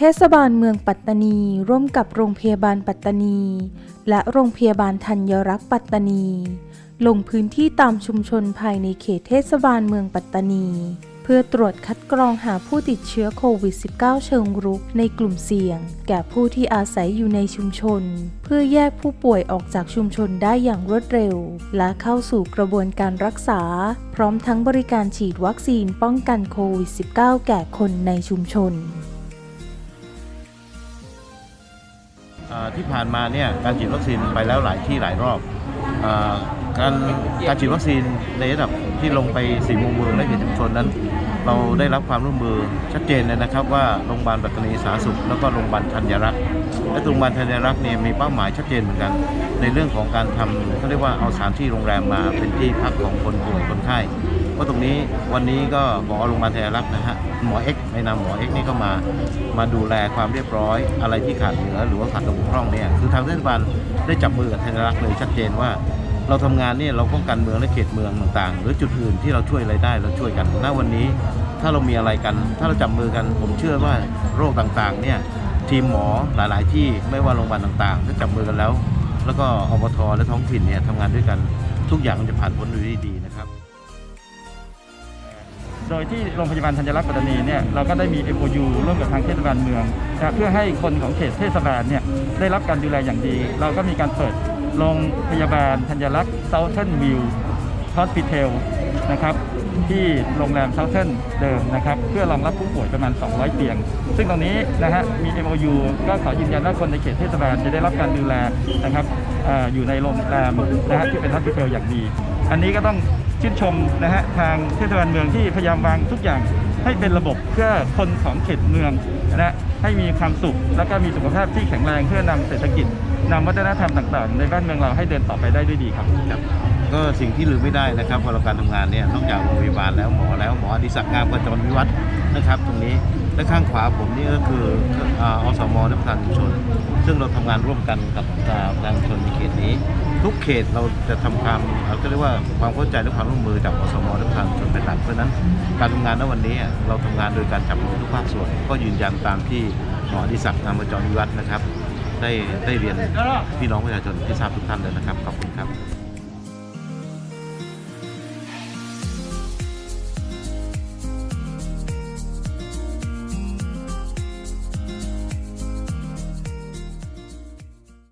เทศบาลเมืองปัตตานี ร่วมกับโรงพยาบาลปัตตานี และโรงพยาบาลธัญรักษ์ปัตตานี ลงพื้นที่ตามชุมชนภายในเขตเทศบาลเมืองปัตตานี เพื่อตรวจคัดกรองหาผู้ติดเชื้อโควิด -19 เชิงรุกในกลุ่มเสี่ยง แก่ผู้ที่อาศัยอยู่ในชุมชน เพื่อแยกผู้ป่วยออกจากชุมชนได้อย่างรวดเร็ว และเข้าสู่กระบวนการรักษา พร้อมทั้งบริการฉีดวัคซีนป้องกันโควิด -19 แก่คนในชุมชน ที่ผ่านมาเนี่ยการฉีดวัคซีนไปแล้วหลายที่หลายรอบอการการฉีดวัคซีนในระดับที่ลงไปสี่มุมเมืองและเขตชุมชนนั้น เราได้รับความร่วมมือชัดเจนเลยนะครับ ว่าโรงพยาบาลปัตตานีสาธารณสุข แล้วก็โรงพยาบาลธัญรักษ์และโรงพยาบาลธัญรักษ์เนี่ยมีเป้าหมายชัดเจนเหมือนกัน ในเรื่องของการทำเขาเรียกว่าเอาสถานที่โรงแรมมาเป็นที่พักของคนป่วยคนไข้ เพราะตรงนี้วันนี้ก็หมอโรงพยาบาลธัญรักษ์นะฮะหมอเอ็กในนามหมอเอ็กนี่ก็มามาดูแลความเรียบร้อย อะไรที่ขาดเหลือหรือว่าขาดตกบกพร่องเนี่ยคือทางเทศบาลได้จับมือกับธัญรักเลยชัดเจนว่า เราทำงานเนี่ยเราป้องกันเมืองและเขตเมืองต่างๆ หรือจุดอื่นที่เราช่วยอะไรได้เราช่วยกันณวันนี้ถ้าเรามีอะไรกัน ถ้าเราจับมือกัน ผมเชื่อว่าโรคต่างๆเนี่ยทีมหมอหลาย ๆ ที่ไม่ว่าโรงพยาบาลต่างๆถ้าจับมือกันแล้ว แล้วก็อบทและท้องถิ่นเนี่ยทำงานด้วยกันทุกอย่างมันจะผ่านพ้นไปด้วยดีนะครับ โดยที่โรงพยาบาลธัญรักษ์ปัตตานีเนี่ยเราก็ได้มี MOU ร่วมกับทางเทศบาลเมืองนะเพื่อให้คนของเขตเทศบาลเนี่ยได้รับการดูแลอย่างดี เราก็มีการเปิดโรงพยาบาลธัญรักษ์ Southern View Hospital นะครับที่โรงแรม Southern เดิมนะครับเพื่อรองรับผู้ป่วยประมาณ 200 เตียง ซึ่งตรงนี้นะฮะมี MOU ก็ขอยืนยันว่าคนในเขตเทศบาลจะได้รับการดูแลนะครับออยู่ในโรงแรมนะฮะที่เป็น Hospital อย่างดี อันนี้ก็ต้อง ชื่นชมนะฮะทางเทศบาลเมืองที่พยายามวางทุกอย่างให้เป็นระบบเพื่อคนของเขตเมืองนะให้มีความสุข แล้วก็มีสุขภาพที่แข็งแรงเพื่อนำเศรษฐกิจนำวัฒนธรรมต่างๆ ในบ้านเมืองเราให้เดินต่อไปได้ด้วยดีครับครับ ก็สิ่งที่ลืมไม่ได้นะครับพอเราการทำงานเนี่ยนอกจากโรงพยาบาลแล้วหมอแล้วหมออดิศักดิ์งามกระจรวิวัฒน์นะครับตรงนี้และข้างขวาผมนี่ก็คือออสมและประธานชุมชน ซึ่งเราทำงานร่วมกันกับอ่าประธานชุมชนในเขตนี้ ทุกเขตเราจะทำความเราก็เรียกว่าความเข้าใจและความร่วมมือจากอสมและประธางชนเป็นหลักเพราะฉะนั้นการทำงานในวันนี้เราทำงานโดยการจับมือทุกภาคส่วน ก็ยืนยันตามที่หมออดิศักดิ์นามกระจรวิวัฒน์นะครับ ได้ได้เรียนพี่น้องประชาชนที่ทราบทุกท่านเลยนะครับขอบคุณครับ